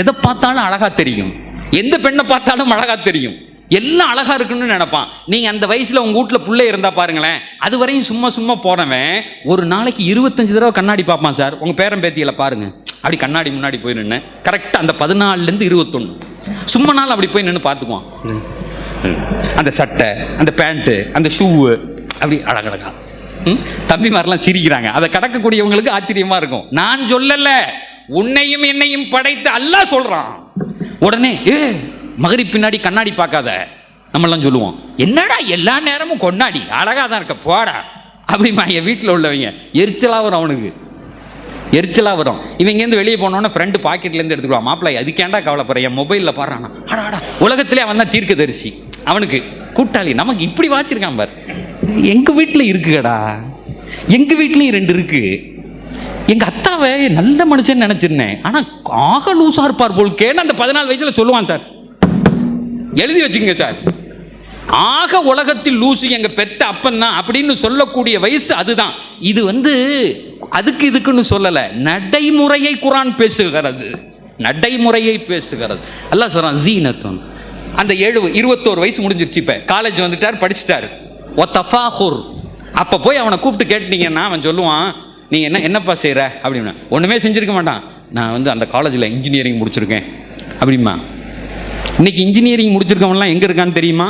எதை பார்த்தாலும் அழகா தெரியும். எந்த பெண்ணை பார்த்தாலும் அழகா தெரியும். எல்லாம் அழகா இருக்குன்னு நினைப்பான். நீங்க அந்த வயசுல உங்க வீட்டுல புள்ளை இருந்தா பாருங்களேன். அது வரையும் சும்மா சும்மா போனவன் ஒரு நாளைக்கு இருபத்தஞ்சு தடவை கண்ணாடி பார்ப்பான் சார். உங்க பேரன் பேத்தியில பாருங்க. அப்படி கண்ணாடி முன்னாடி போய் நின்று கரெக்டாக அந்த பதினாலுல இருந்து இருபத்தொன்னு. சும்மா நாள் அப்படி போய் நின்று பார்த்துக்குவான். அந்த சட்டை அந்த பேண்ட்டு அந்த ஷூவு அப்படி அழகழகா. ம்? தம்பிமாரெல்லாம் சிரிக்கிறாங்க. அதை கடக்கக்கூடியவங்களுக்கு ஆச்சரியமா இருக்கும். நான் சொல்லல. உன்னையும் என்னையும் படைத்து அல்லாஹ் சொல்றான். உடனே ஏ மகரி பின்னாடி கண்ணாடி பார்க்காத. நம்மளாம் சொல்லுவோம். என்னடா எல்லா நேரமும் கொண்டாடி? அழகாக தான் இருக்க போடா. அப்படிமா என் வீட்டில் உள்ளவங்க. எரிச்சலாக வரும் அவனுக்கு. எரிச்சலாக வரும். இவன் வெளியே போனோன்னே ஃப்ரெண்டு பாக்கெட்லேருந்து எடுத்துக்கலாம் மாப்பிள்ளை அதுக்கேண்டா கவலைப்படுற? என் மொபைலில் பாடுறானா? அடாடா உலகத்திலே அவன் தான் தீர்க்கதரிசி. அவனுக்கு கூட்டாளி நமக்கு இப்படி வாச்சிருக்கான் பார். எங்க வீட்டில் இருக்குடா எங்க வீட்லயும் ரெண்டு இருக்கு. எங்க அத்தாவை நல்ல மனுஷன் நினைச்சிருந்தேன். ஆனா ஆக லூசா இருப்பார் போல் கேன்னு அந்த பதினாலு வயசுல சொல்லுவான் சார்? எழுதி வச்சுக்கங்க சார். ஆக உலகத்தில் லூசு எங்க பெத்த அப்பன் தான் அப்படின்னு சொல்லக்கூடிய வயசு அதுதான். இது வந்து அதுக்கு இதுக்குன்னு சொல்லல. நடைமுறையை குரான் பேசுகிறது. நடைமுறையை பேசுகிறது. அல்ல சொல்றான் ஜீனத்துன். அந்த ஏழு இருபத்தோரு வயசு முடிஞ்சிருச்சு இப்ப. காலேஜ் வந்துட்டார் படிச்சுட்டாரு. ஒ தஃபாஹுர் அப்போ போய் அவனை கூப்பிட்டு கேட்டீங்கன்னா அவன் சொல்லுவான் நீ என்ன என்னப்பா செய்கிற அப்படின்னா ஒன்றுமே செஞ்சுருக்க மாட்டான். நான் வந்து அந்த காலேஜில் இன்ஜினியரிங் முடிச்சிருக்கேன். அப்படிமா இன்னைக்கு இன்ஜினியரிங் முடிச்சிருக்கவன்லாம் எங்கே இருக்கான்னு தெரியுமா?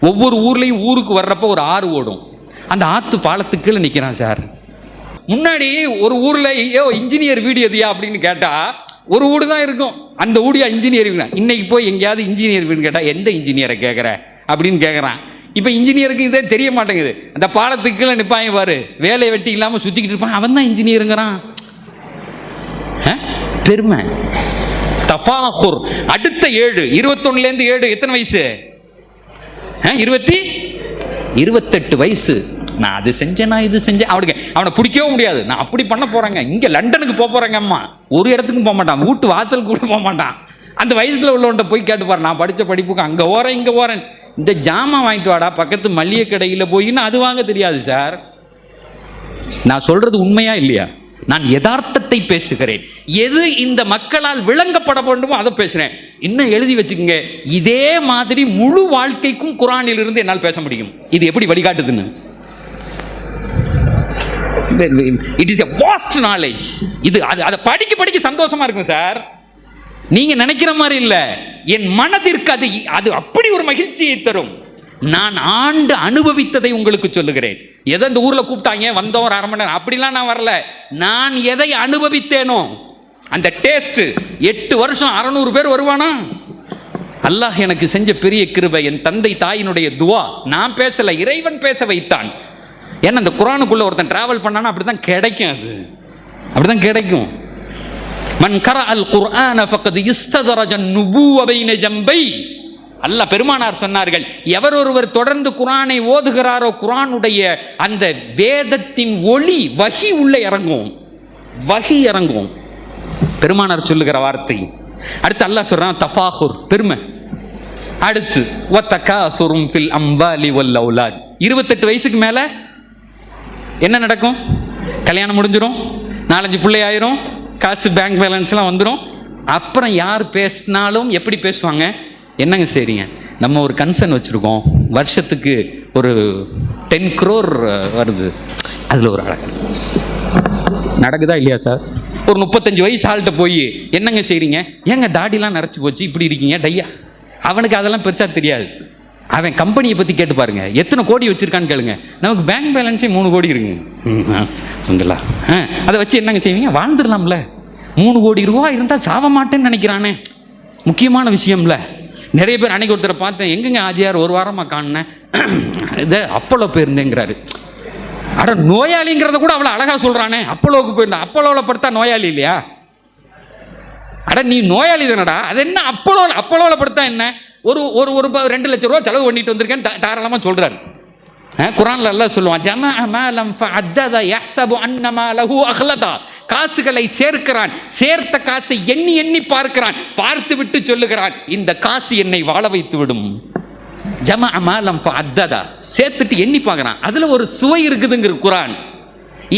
ஒவ்வொரு ஊர்லேயும் ஊருக்கு வர்றப்போ ஒரு ஆறு ஓடும். அந்த ஆற்று பாலத்துக்கு நிற்கிறான் சார். முன்னாடி ஒரு ஊரில் ஏ இன்ஜினியர் வீடு எதையா? அப்படின்னு கேட்டால் ஒரு வீடு தான் இருக்கும். அந்த வீடியா இன்ஜினியரிங் இன்னைக்கு போய் எங்கேயாவது இன்ஜினியர் வீடுன்னு கேட்டால் எந்த இன்ஜினியரை கேட்குற அப்படின்னு கேட்குறான் இப்போ இன்ஜினியருக்கு இதே தெரிய மாட்டேங்குது. அந்த பாலத்துக்கு கீழே நிற்பாங்க பாரு. வேலையை வெட்டி இல்லாமல் சுற்றிக்கிட்டு இருப்பான். அவன் தான் இன்ஜினியருங்கிறான்? பெருமை. தஃபாஹுர். அடுத்த ஏழு. இருபத்தொன்னுலேருந்து ஏழு. எத்தனை வயசு? இருபத்தி? இருபத்தெட்டு வயசு. நான் அது செஞ்சேன் நான் இது செஞ்சேன். அவனுக்கு அவனை பிடிக்கவே முடியாது. நான் அப்படி பண்ண போறேங்க. இங்க லண்டனுக்கு போக போறேங்க அம்மா. ஒரு இடத்துக்கும் போக மாட்டான். வீட்டு வாசலுக்கு கூட போக மாட்டான். அந்த வயசுல உள்ளவன்ட்ட போய் கேட்டுப்பாரு. நான் படிச்ச படிப்புக்கு அங்க போறேன் இங்க போறேன் இந்த ஜாமான் வாங்கிட்டு வாடா பக்கத்து மளிகை கடையில் போயின்னு அது வாங்க தெரியாது சார் நான் சொல்றது உண்மையா இல்லையா? நான் யதார்த்தத்தை பேசுகிறேன். எது இந்த மக்களால் விளங்கப்பட வேண்டுமோ அதை பேசுறேன். இன்னும் எழுதி வச்சுக்கோங்க. இதே மாதிரி முழு வாழ்க்கைக்கும் குரானில் இருந்து என்னால் பேச முடியும். இது எப்படி வழிகாட்டுதுன்னு? It is a vast knowledge இது அது அதை படிக்க படிக்க சந்தோஷமா இருக்கும் சார் நீங்க நினைக்கிற மாதிரி இல்ல. என் மனதிற்கு அது அது அப்படி ஒரு மகிழ்ச்சியை தரும். நான் ஆண்டு அனுபவித்ததை உங்களுக்கு சொல்லுகிறேன். எதை இந்த ஊர்ல கூப்பிட்டாங்க? வந்தோம் ஒரு அரை மணி நேரம். அப்படிலாம் நான் வரல. நான் எதை அனுபவித்தேனோ அந்த டேஸ்ட் எட்டு வருஷம் அறநூறு பேர் வருவானா? அல்லாஹ் எனக்கு செஞ்ச பெரிய கிருபை என் தந்தை தாயினுடைய துவா. நான் பேசல இறைவன் பேச வைத்தான். ஏன்னா அந்த குரானுக்குள்ள ஒருத்தன் டிராவல் பண்ணானா அப்படிதான் கிடைக்கும் அது. அப்படிதான் கிடைக்கும். மன் கர அல் குர்ஆன ஃபக்கத் இஸ்ததரஜன் நுபூவபைன ஜம்பை. அல்லாஹ் பெருமானார் சொன்னார்கள் எவர் ஒருவர் தொடர்ந்து குரானை ஓதுகிறாரோ குரானுடைய அந்த வேதத்தின் ஒளி வகி உள்ள இறங்கும். வகி இறங்கும். பெருமானார் சொல்லுகிற வார்த்தை. அடுத்து அல்லாஹ் சொல்றான் தஃபாஹுர் பெருமை. அடுத்து ஒத்தகாசுரும் ஃபில் அம்பாலி வல் அவுலாத். இருபத்தெட்டு வயசுக்கு மேல என்ன நடக்கும்? கல்யாணம் முடிஞ்சிடும் நாலஞ்சு பிள்ளை ஆயிரும் காசு பேங்க் பேலன்ஸ்லாம் வந்துடும் அப்புறம் யார் பேசினாலும் எப்படி பேசுவாங்க? என்னங்க சரிங்க நம்ம ஒரு கன்சர்ன் வச்சுருக்கோம். வருஷத்துக்கு ஒரு டென் க்ரோர் வருது. அதில் ஒரு அழகு. நடக்குதா இல்லையா சார்? ஒரு முப்பத்தஞ்சு வயசு ஆள்கிட்ட போய் என்னங்க செய்றீங்க? ஏங்க தாடிலாம் நரைச்சி போச்சு இப்படி இருக்கீங்க? டையா. அவனுக்கு அதெல்லாம் பெருசாக தெரியாது. அவன் கம்பெனியை பற்றி கேட்டு பாருங்க. எத்தனை கோடி வச்சிருக்கான்னு கேளுங்க. நமக்கு பேங்க் பேலன்ஸே மூணு கோடி இருக்குங்க. ம், ஆ, வந்துடலாம். ஆ அதை வச்சு என்னங்க செய்வீங்க? வாழ்ந்துடலாம்ல. மூணு கோடி ரூபா இருந்தால் சாவ மாட்டேன்னு நினைக்கிறானே. முக்கியமான விஷயம்ல. நிறைய பேர் அன்னைக்கு ஒருத்தரை பார்த்தேன். எங்கெங்க ஆஜியார் ஒரு வாரமாக காணினேன் இதை அப்போலோ போயிருந்தேங்கிறாரு. அட நோயாளிங்கிறத கூட அவ்வளோ அழகாக சொல்கிறானே அப்போலோவுக்கு போயிருந்தேன் அப்போலோவில் படுத்தா நோயாளி இல்லையா? அட நீ நோயாளி தானடா. அது என்ன அப்போலோ அப்போலோவில் படுத்தா என்ன? ஒரு ஒரு ஒரு ரெண்டு லட்ச ரூபா செலவு பண்ணிட்டு வந்திருக்கேன்னு தாராளமாக சொல்கிறாரு குரான்ல எல்லாம் சொல்லுவான் ஜமா மாலம் ஃபஅத்தத யஹ்சபு அன்னமா லஹு அஹ்லதா. காசுகளை சேர்க்கிறான். சேர்த்த காசை எண்ணி எண்ணி பார்க்கிறான். பார்த்து விட்டு சொல்லுகிறான். இந்த காசு என்னை வாழ வைத்து விடும் ஜமா அமாலம் ஃபஅத்ததா. சேர்த்துட்டு எண்ணி பார்க்குறான். அதுல ஒரு சுவை இருக்குதுங்கிற குரான்.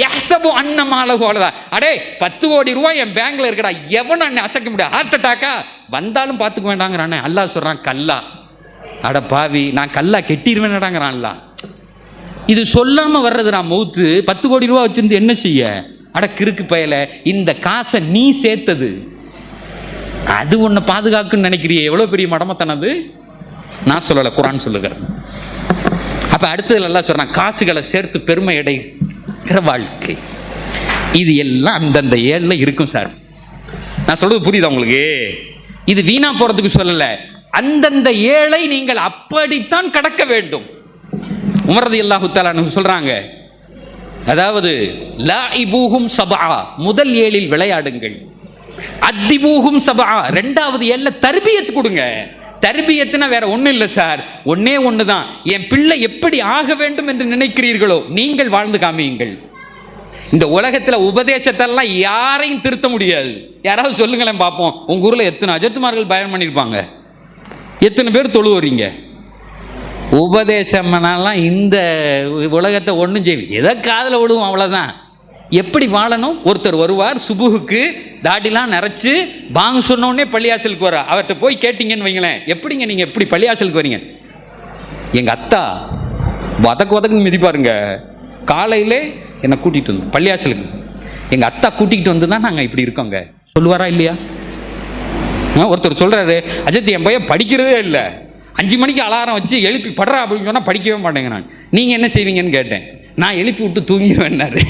யஹ்சபு அன்னமாலகு அவ்வளோதா அடே பத்து கோடி ரூபாய் என் பேங்க்ல இருக்கடா. எவனும் அண்ணன் அசைக்க முடியாது ஹார்ட் அட்டாக்கா வந்தாலும் பார்த்துக்க வேண்டாங்கிறானே. அல்லாஹ் சொல்றான் கல்லா. அட பாவி நான் கல்லா கெட்டிடுவேன்டாங்கிறான் அல்லாஹ் இது சொல்லாம வர்றதுடா மௌத்து பத்து கோடி ரூபா வச்சிருந்து என்ன செய்ய? அட கிறுக்கு பயல இந்த காசை நீ சேர்த்தது. அது உன்னை பாதுகாக்குன்னு நினைக்கிறியே எவ்வளோ பெரிய மடமத்தனது நான் சொல்லலை குரான் சொல்லுகிறேன் அப்ப அடுத்ததுல எல்லாம் சொல்கிறான் காசுகளை சேர்த்து பெருமை அடைகிற வாழ்க்கை. இது எல்லாம் அந்தந்த ஏழில் இருக்கும் சார். நான் சொல்றது புரியுதா உங்களுக்கு? இது வீணா போறதுக்கு சொல்லல. அந்தந்த ஏழை நீங்கள் அப்படித்தான் கடக்க வேண்டும். உமரது அல்லாஹு சொல்கிறாங்க அதாவது அதாவது லாஇபூஹும் சபா முதல் ஏழில் விளையாடுங்கள். அத்திபூகும் சபா ரெண்டாவது ஏழில் தர்பியத்து கொடுங்க. தர்பியத்துனா வேற ஒன்றும் இல்லை சார். ஒன்னே ஒன்று தான் என் பிள்ளை எப்படி ஆக வேண்டும் என்று நினைக்கிறீர்களோ நீங்கள் வாழ்ந்து காமியுங்கள். இந்த உலகத்துல உபதேசத்தெல்லாம் யாரையும் திருத்த முடியாது. யாராவது சொல்லுங்களேன் பார்ப்போம் உங்க ஊர்ல எத்தனை அஜத்துமார்கள் பயன் பண்ணியிருப்பாங்க எத்தனை பேர் தொழுவுறீங்க? உபதேசம்னாலாம் இந்த உலகத்தை ஒன்றும் செய்வி எதை காதில் விடுவோம் அவ்வளோதான் எப்படி வாழணும்? ஒருத்தர் வருவார் சுபுகுக்கு தாடிலாம் நிறச்சி பாங்க சொன்னோடனே பள்ளியாசலுக்கு வர அவர்கிட்ட போய் கேட்டீங்கன்னு வைங்களேன். எப்படிங்க நீங்கள் எப்படி பள்ளியாசலுக்கு வரீங்க? எங்கள் அத்தா வதக்கு வதக்குன்னு மிதிப்பாருங்க. காலையிலே என்னை கூட்டிகிட்டு வந்து பள்ளியாசலுக்கு. எங்கள் அத்தா கூட்டிகிட்டு வந்து தான் நாங்கள் இப்படி இருக்கோங்க. சொல்லுவாரா இல்லையா? ஆ, ஒருத்தர் சொல்கிறாரு அஜித் என் பையன் படிக்கிறதே இல்லை. அஞ்சு மணிக்கு அலாரம் வச்சு எழுப்பி படுறா அப்படின்னு சொன்னால் படிக்கவே மாட்டேங்கிறான் நீங்கள் என்ன செய்வீங்கன்னு கேட்டேன். நான் எழுப்பி விட்டு தூங்கிடுவேன்னாரு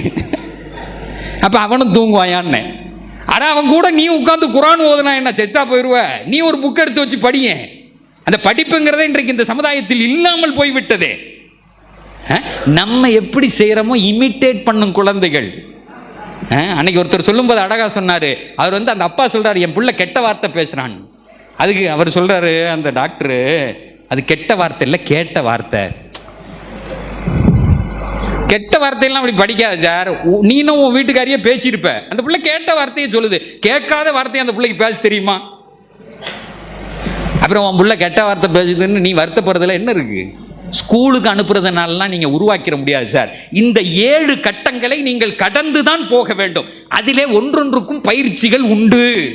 அப்போ அவனும் தூங்குவாயான்னு. ஆனால் அவன் கூட நீ உட்காந்து குரான் ஓதுனா என்ன? செத்தா போயிடுவ நீ ஒரு புக் எடுத்து வச்சு படிய. அந்த படிப்புங்கிறதே இன்றைக்கு இந்த சமுதாயத்தில் இல்லாமல் போய்விட்டதே. நம்ம எப்படி செய்கிறோமோ இமிட்டேட் பண்ணும் குழந்தைகள். அன்னைக்கு ஒருத்தர் சொல்லும்போது அழகா சொன்னார். அவர் வந்து அந்த அப்பா சொல்கிறார் என் பிள்ளை கெட்ட வார்த்தை பேசுகிறான் அதுக்கு அவர் சொல்றாரு அந்த டாக்டரு அது கெட்ட வார்த்தை இல்லை கேட்ட வார்த்தை. கெட்ட வார்த்தையெல்லாம் அப்படி படிக்காத சார். உ- நீனும் உன் வீட்டுக்காரியே பேசியிருப்ப. அந்த பிள்ளை கேட்ட வார்த்தையை சொல்லுது. கேட்காத வார்த்தையை அந்த பிள்ளைக்கு பேச தெரியுமா? அப்புறம் உன் பிள்ளை கெட்ட வார்த்தை பேசுதுன்னு நீ வருத்தப்படுறதுல என்ன இருக்கு? ஸ்கூலுக்கு அனுப்புறதுனாலலாம் நீங்கள் உருவாக்கிட முடியாது சார். இந்த ஏழு கட்டங்களை நீங்கள் கடந்து தான் போக வேண்டும். அதிலே ஒன்றொன்றுக்கும் பயிற்சிகள் உண்டு.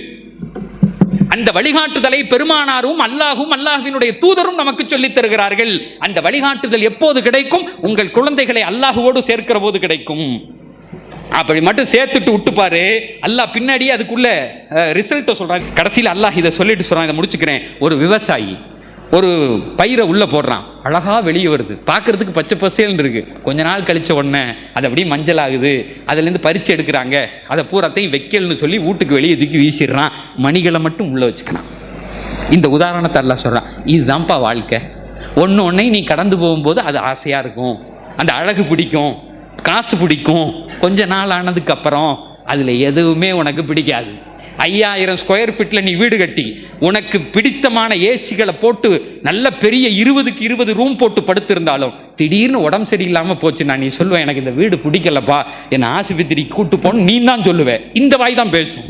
அந்த வழிகாட்டுதலை பெருமானாரும் அல்லாஹும் அல்லாஹினுடைய தூதரும் நமக்கு சொல்லித் தருகிறார்கள். அந்த வழிகாட்டுதல் எப்போது கிடைக்கும்? உங்கள் குழந்தைகளை அல்லாஹுவோடு சேர்க்கிற போது கிடைக்கும். அப்படி மட்டும் சேர்த்துட்டு விட்டுப்பாரு அல்லாஹ் பின்னாடியே அதுக்குள்ள ரிசல்ட்டை சொல்றாங்க கடைசியில் அல்லாஹ் இதை சொல்லிட்டு சொல்றான். இதை முடிச்சுக்கிறேன். ஒரு விவசாயி ஒரு பயிரை உள்ள போடுறான். அழகா வெளியே வருது. பார்க்கறதுக்கு பச்சை பசேல்னு இருக்கு. கொஞ்ச நாள் கழிச்ச உடனே அது அப்படியே மஞ்சள் ஆகுது அதுலேருந்து பறிச்சு எடுக்கிறாங்க. அதை பூராத்தையும் வைக்கல்னு சொல்லி வீட்டுக்கு வெளியே தூக்கி வீசிடுறான். மணிகளை மட்டும் உள்ள வச்சுக்கிறான். இந்த உதாரணத்தை எல்லாம் சொல்கிறான் இதுதான்ப்பா வாழ்க்கை. ஒன்று ஒன்றையும் நீ கடந்து போகும்போது அது ஆசையாக இருக்கும். அந்த அழகு பிடிக்கும். காசு பிடிக்கும். கொஞ்ச நாள் ஆனதுக்கு அப்புறம் அதில் எதுவுமே உனக்கு பிடிக்காது. ஐயாயிரம் ஸ்கொயர் ஃபீட்டில் நீ வீடு கட்டி உனக்கு பிடித்தமான ஏசிகளை போட்டு நல்ல பெரிய இருபதுக்கு இருபது ரூம் போட்டு படுத்திருந்தாலும் திடீர்னு உடம்பு சரியில்லாமல் போச்சு நான் நீ சொல்லுவேன் எனக்கு இந்த வீடு பிடிக்கலப்பா என்னை ஆஸ்பத்திரி கூட்டு போன்னு நீ தான் சொல்லுவேன் இந்த வாய் தான் பேசும்.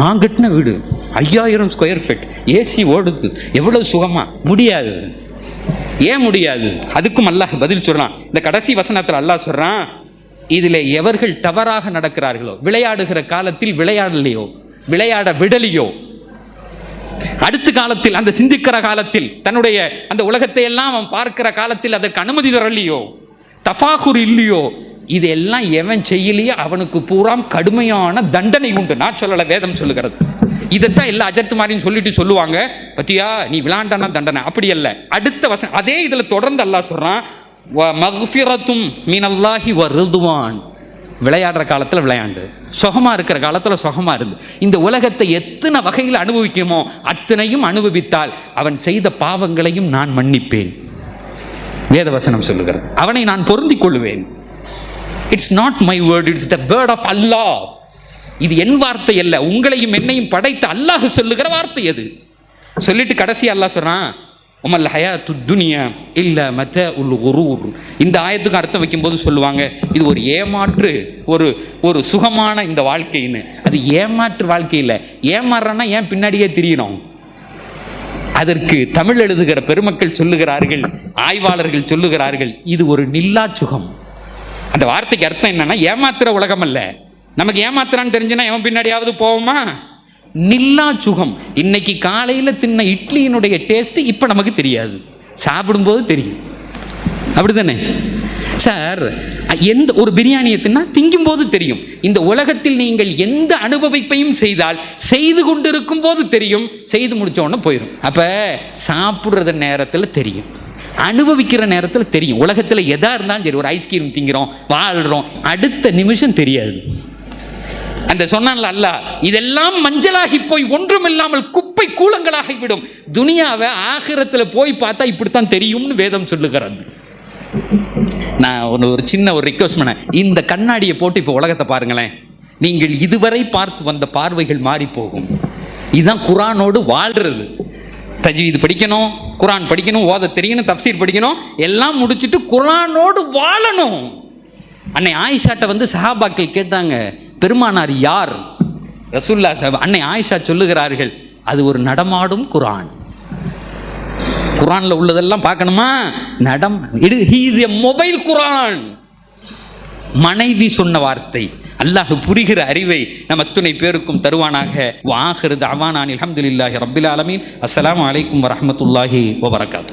நான் கட்டின வீடு ஐயாயிரம் ஸ்கொயர் ஃபீட் ஏசி ஓடுது. எவ்வளோ சுகமாக முடியாது. ஏன் முடியாது? அதுக்கும் அல்லாஹ் பதில் சொல்கிறான் இந்த கடைசி வசனத்தில் அல்லாஹ் சொல்கிறான் இதில் எவர்கள் தவறாக நடக்கிறார்களோ விளையாடுகிற காலத்தில் விளையாடலையோ விளையாட விடலையோ அடுத்த காலத்தில் அந்த சிந்திக்கிற காலத்தில் தன்னுடைய அந்த உலகத்தை எல்லாம் அவன் பார்க்கிற காலத்தில் அதற்கு அனுமதி தரலையோ தஃபாகுர் இல்லையோ இதெல்லாம் எவன் செய்யலையோ அவனுக்கு பூராம் கடுமையான தண்டனை உண்டு. நான் சொல்லலை வேதம் சொல்லுகிறது. இதைத்தான் எல்லா அஜர்த்து மாதிரின்னு சொல்லிட்டு சொல்லுவாங்க. பத்தியா நீ விளாண்டானா தண்டனை. அப்படி அல்ல. அடுத்த வசனம் அதே இதில் தொடர்ந்து அல்லாஹ் சொல்றான் வ மக்ஃபிரத்தும் மீனல்லாஹி வ ரிதுவான் விளையாடுற காலத்தில் விளையாண்டு. சுகமாக இருக்கிற காலத்தில் சுகமாக இருந்து. இந்த உலகத்தை எத்தனை வகையில் அனுபவிக்குமோ அத்தனையும் அனுபவித்தால் அவன் செய்த பாவங்களையும் நான் மன்னிப்பேன். வேதவசனம் சொல்லுகிறது. அவனை நான் பொருந்திக் கொள்வேன். It's not my word it's the word of Allah இது என் வார்த்தை அல்ல. உங்களையும் என்னையும் படைத்த அல்லாஹ் சொல்லுகிற வார்த்தை அது. சொல்லிட்டு கடைசி அல்லாஹ் சொல்றான் உமல் ஹயாத்து துனியா இல்லை மத்த உல் குரூர் இந்த ஆயத்துக்கு அர்த்தம் வைக்கும்போது சொல்லுவாங்க இது ஒரு ஏமாற்று ஒரு ஒரு சுகமான இந்த வாழ்க்கைன்னு. அது ஏமாற்று வாழ்க்கை இல்லை. ஏமாறுறன்னா ஏன் பின்னாடியே திரியணும்? அதற்கு தமிழ் எழுதுகிற பெருமக்கள் சொல்லுகிறார்கள் ஆய்வாளர்கள் சொல்லுகிறார்கள் இது ஒரு நில்லா சுகம். அந்த வார்த்தைக்கு அர்த்தம் என்னன்னா ஏமாத்துற உலகம் அல்ல. நமக்கு ஏமாத்துறான்னு தெரிஞ்சுன்னா எவன் பின்னாடியாவது போவோமா? நில்லா சுகம். இன்னைக்கு காலையில் தின்ன இட்லியினுடைய டேஸ்ட் இப்போ நமக்கு தெரியாது. சாப்பிடும்போது தெரியும். அப்படிதானே சார் எந்த ஒரு பிரியாணியை தின்னா திங்கும்போது தெரியும். இந்த உலகத்தில் நீங்கள் எந்த அனுபவிப்பையும் செய்தால் செய்து கொண்டிருக்கும் போது தெரியும் செய்து முடிச்ச போயிடும் அப்போ சாப்பிட்றது நேரத்தில் தெரியும். அனுபவிக்கிற நேரத்தில் தெரியும். உலகத்தில் எதாக இருந்தாலும் சரி ஒரு ஐஸ்கிரீம் திங்கிறோம் வாழ்கிறோம் அடுத்த நிமிஷம் தெரியாது. அந்த சொன்னான்ல அல்லாஹ் இதெல்லாம் மஞ்சளாகி போய் ஒன்றும் இல்லாமல் குப்பை கூலங்களாகி விடும். துனியாவை ஆகிரத்தில் போய் பார்த்தா இப்படித்தான் தெரியும்னு வேதம் சொல்லுகிறது. நான் ஒன்று ஒரு சின்ன ஒரு ரிக்வஸ்ட் பண்ணேன். இந்த கண்ணாடியை போட்டு இப்போ உலகத்தை பாருங்களேன். நீங்கள் இதுவரை பார்த்து வந்த பார்வைகள் மாறி போகும். இதுதான் குரானோடு வாழ்றது. தஜ்வீது படிக்கணும் குரான் படிக்கணும் ஓத தெரியணும் தப்சீர் படிக்கணும் எல்லாம் முடிச்சுட்டு குரானோடு வாழணும். அன்னை ஆயிஷாட்டை வந்து சஹாபாக்கள் கேட்டாங்க பெருமானார் யார்? ரசூல்லா சாஹிப் அன்னை ஆயிஷா சொல்லுகிறார்கள் அது ஒரு நடமாடும் குரான் குரானில் உள்ளதெல்லாம் பார்க்கணுமா? நடம் இடு he is a mobile Quran மனைவி சொன்ன வார்த்தை அல்லாஹ் புரிகிற அறிவை நம் அத்துணை பேருக்கும் தருவானாக. வாஹிரு அவானான் அலமதுல்லாஹி ரப்பில் ஆலமீன். அஸ்லாம் அலைக்கும் வரமத்துல்லாஹி வபரகாத்து.